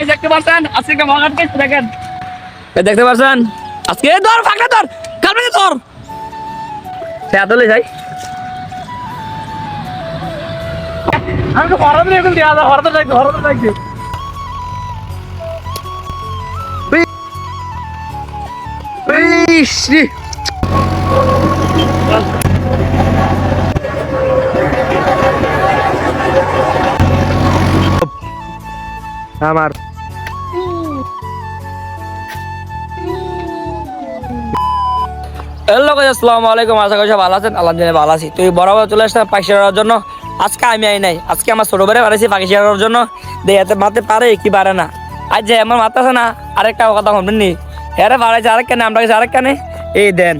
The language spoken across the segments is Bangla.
গাইস দেখতে পাচ্ছেন আজকে একটা মজার কেস দেখেন। এই দেখতে পাচ্ছেন আজকে ধর ফাঁকা ধর কালকে ধর। সে আদলে যাই। আমি তো হরদ রে এখন দিয়া হরদ লাগছে হরদ লাগছে। আমার হ্যালো গাইস আসসালামু আলাইকুম। আশা করি ভালো আছেন। আলহামদুলিল্লাহ ভালো আছি। তুই বরাবর চলে আসলাম পাখি ছাড়ার জন্য। আজকে আমি আই নাই। আজকে আমার ছোট বেড়ে বাড়াইছি পাখি ছাড়ার জন্য। দেয়াতে মারতে পারে কি পারে না। আজ যে আমার মাথা আছে না, আরেকটা কথা বলবেন নি। হ্যাঁ বাড়াইছে আরেক কানে আমরা গেছি আরেক কানে এই দেন।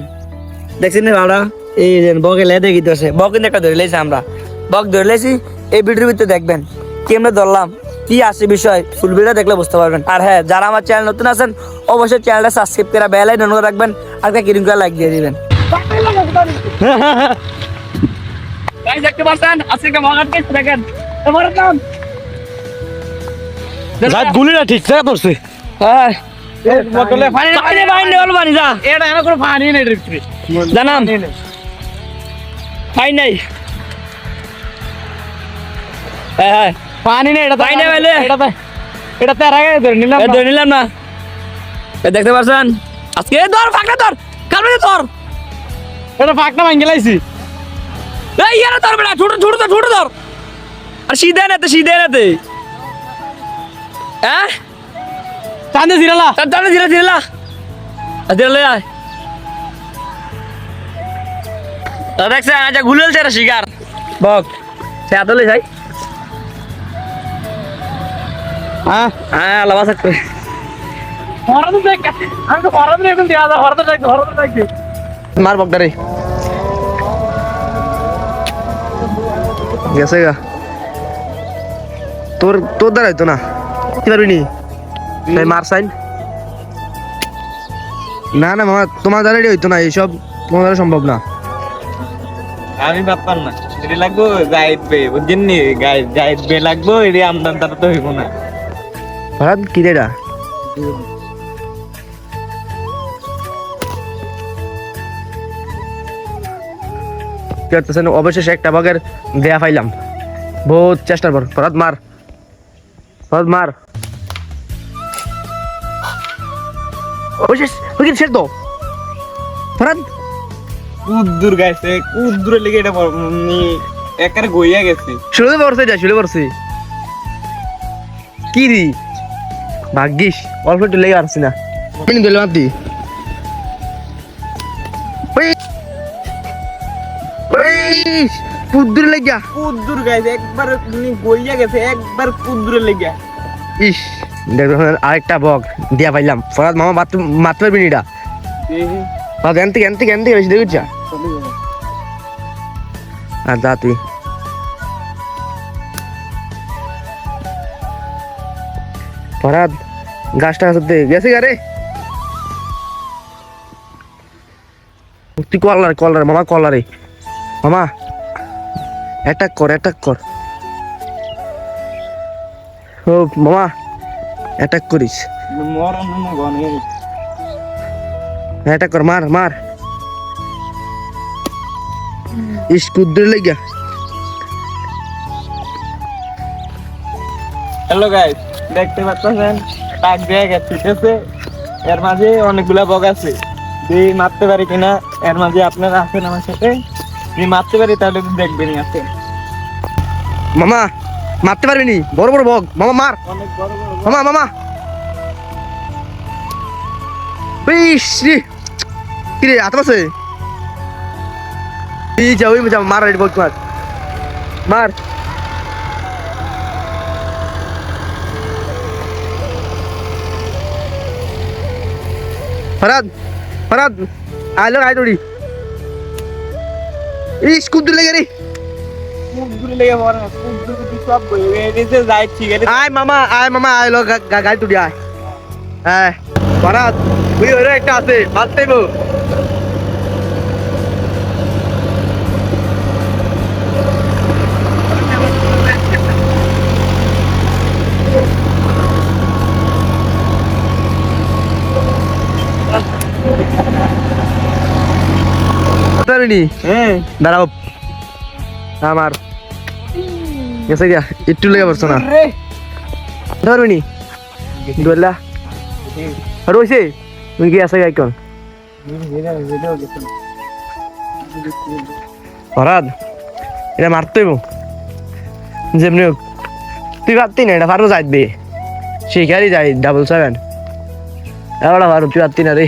দেখছেন না ভাড়া এই দেন, বকে লে দেখি তো বক কিন্তু একটা ধরে লেছি আমরা। বক ধরে লেছি এই ভিডিওর ভিতরে দেখবেন। কি আমরা ধরলাম। কি আছে বিষয় ফুল ভিডিও দেখলে বুঝতে পারবেন। আর হ্যাঁ যারা আমার চ্যানেল নতুন আছেন অবশ্যই চ্যানেলটা সাবস্ক্রাইব করে বেল আইকন রাখবেন আর একটা কিরিম করে লাইক দিয়ে দিবেন। গাইস দেখতে পাচ্ছেন? আজকে একটা মজার কেস দেখেন। তোমার নাম রাত গুলিটা ঠিক জায়গা পড়ছে হ্যাঁ। বোতলে পানি পানি পানি অল পানি যা। এটা এনে কোনো পানি নেই রে জানাম পাই নাই। হ্যাঁ হ্যাঁ। পানি নেই এটা পানি নেই বলে। এটা এটা তেরা ধরে নিলাম এ ধরে নিলাম না এ দেখতে পাচ্ছেন আজকে ধর ফাঁকা ধর কালকে ধর এটা ফাঁকটা ভাঙ্গে লাইছি এই ইয়ারে ধর বেটা ছোট ছোট ধর ছোট ধর আর সিধে নাতে সিধে নাতে হ্যাঁ চান্দে জিরালা তার তাহলে ধীরে ধীরে লা আর ধীরে লই আয় তা দেখছেন আচ্ছা গুলেল চেরা শিকার বক সে আদলে যাই লাগছে মার বকদারে গেছে গা। তোর তোর দ্বারা হইতো না? কি পারবি নি? তাই মার সাইন। না না মামা তোমার দ্বারা হইতো না এইসব তোমার দ্বারা সম্ভব না। আমি ব্যাপার না এটি লাগবো গাইড বে বুঝছেন নি? গাইড গাইড বে লাগবো এটি আমদান তারা তো হইব না। ভাড়াত কি রে এটা? কি করতেছেন? অবশেষে একটা বগের দেয়া পাইলাম। বহুত চেষ্টার পর ফরাদ মার। ফরাদ মার। অবশেষ শেষ তো। ফরাদ কুদ্দুর গাইছে। কুদ্দুরে লেগে এটা একারে গইয়া গেছে। শুলে পড়ছে যা শুলে পড়ছে কি দি? ভাগ্যিস অল্প একটু লেগে আসছি না। মিনি দিলে মাতি কুদ্দুর লেগা কুদ্দুর গাইছে একবার গইয়া গেছে একবার কুদ্দুরে লেগে ইস দেখবেন আরেকটা বক দিয়া পাইলাম। ফরাদ মামা মারতে মারতে পারবি নিটা ফরাদ এন থেকে এন থেকে এন থেকে বেশি দেখুছ আর যা তুই। ফরাদ গাছটা কাছে গেছে গারে তুই কলার কলার মামা কলারে মামা অ্যাটাক কর অ্যাটাক কর। ও মামা অ্যাটাক করিস। মরণ না গনে অ্যাটাক কর মার মার। ইস কুদ্দুর লেগা হ্যালো গাইস দেখতে পাচ্ছেন টাক দিয়ে গেছে ঠিক আছে? এর মাঝে অনেকগুলা বগ আছে। যদি মারতে পারি কিনা এর মাঝে আপনারা আছেন আমার সাথে। যদি মারতে পারি তাহলে তো দেখবেনই আছেন মামা মারতে পারবি নি? বড় বড় বক। মামা মার। অনেক বড় বড় মামা মামা। ইস রে। কি রে হাত আছে? এই যা ওই যা মার বক মার। মার। ফরাদ ফরাদ আইলো আই দড়ি। এই স্কুপ দিলে গেরি আয় মামা আয় মামা আয় লোক গাড়ি তুলি আয়। হ্যাঁ ভরাত ওই একটা আছে বাদ পারবি নি হ্যাঁ। দাঁড়াও। আমার গেছে গিয়া। একটু লেগে পড়ছো না। পারবি নি? দোল্লা তুই কি আছে গাইকন হরাদ এটা মারতেই যেমনি হোক। তুই পারতি না এটা পারব যাইবে শিকারি যাই ডাবল সেভেন এবার পারো তুই পারতি না রে।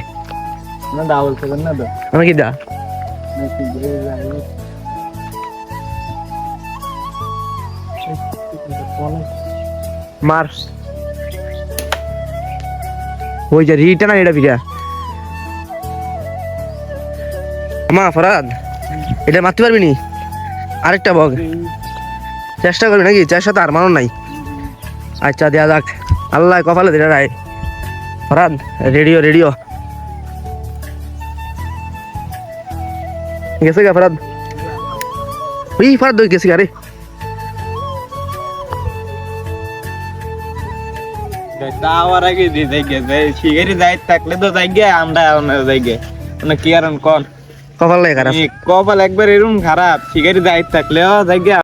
না ডাবল সেভেন না তো। আমি কি দা? মার ওই যে রিটা না, এটা বিঘা মা, ফরাদ, এটা মারতে পারবি নি? আরেকটা বগ চেষ্টা করবি নাকি? চেষ্টা তো আর মানো নাই। আচ্ছা দেয়া যাক। আল্লাহ কপালে দিলে রায়। Farhad, radio radio. গেছে গা ফরাদ। ওই ফরাদ গেছে গা রে। যাওয়ার আগে দিয়ে যাই গে শিকারি যাই থাকলে তো যাই গে আমরা যাই গে মানে কি আর কোন? কপাল খারাপ। কপাল একবার এরকম খারাপ শিকারি যাই থাকলেও যাই গে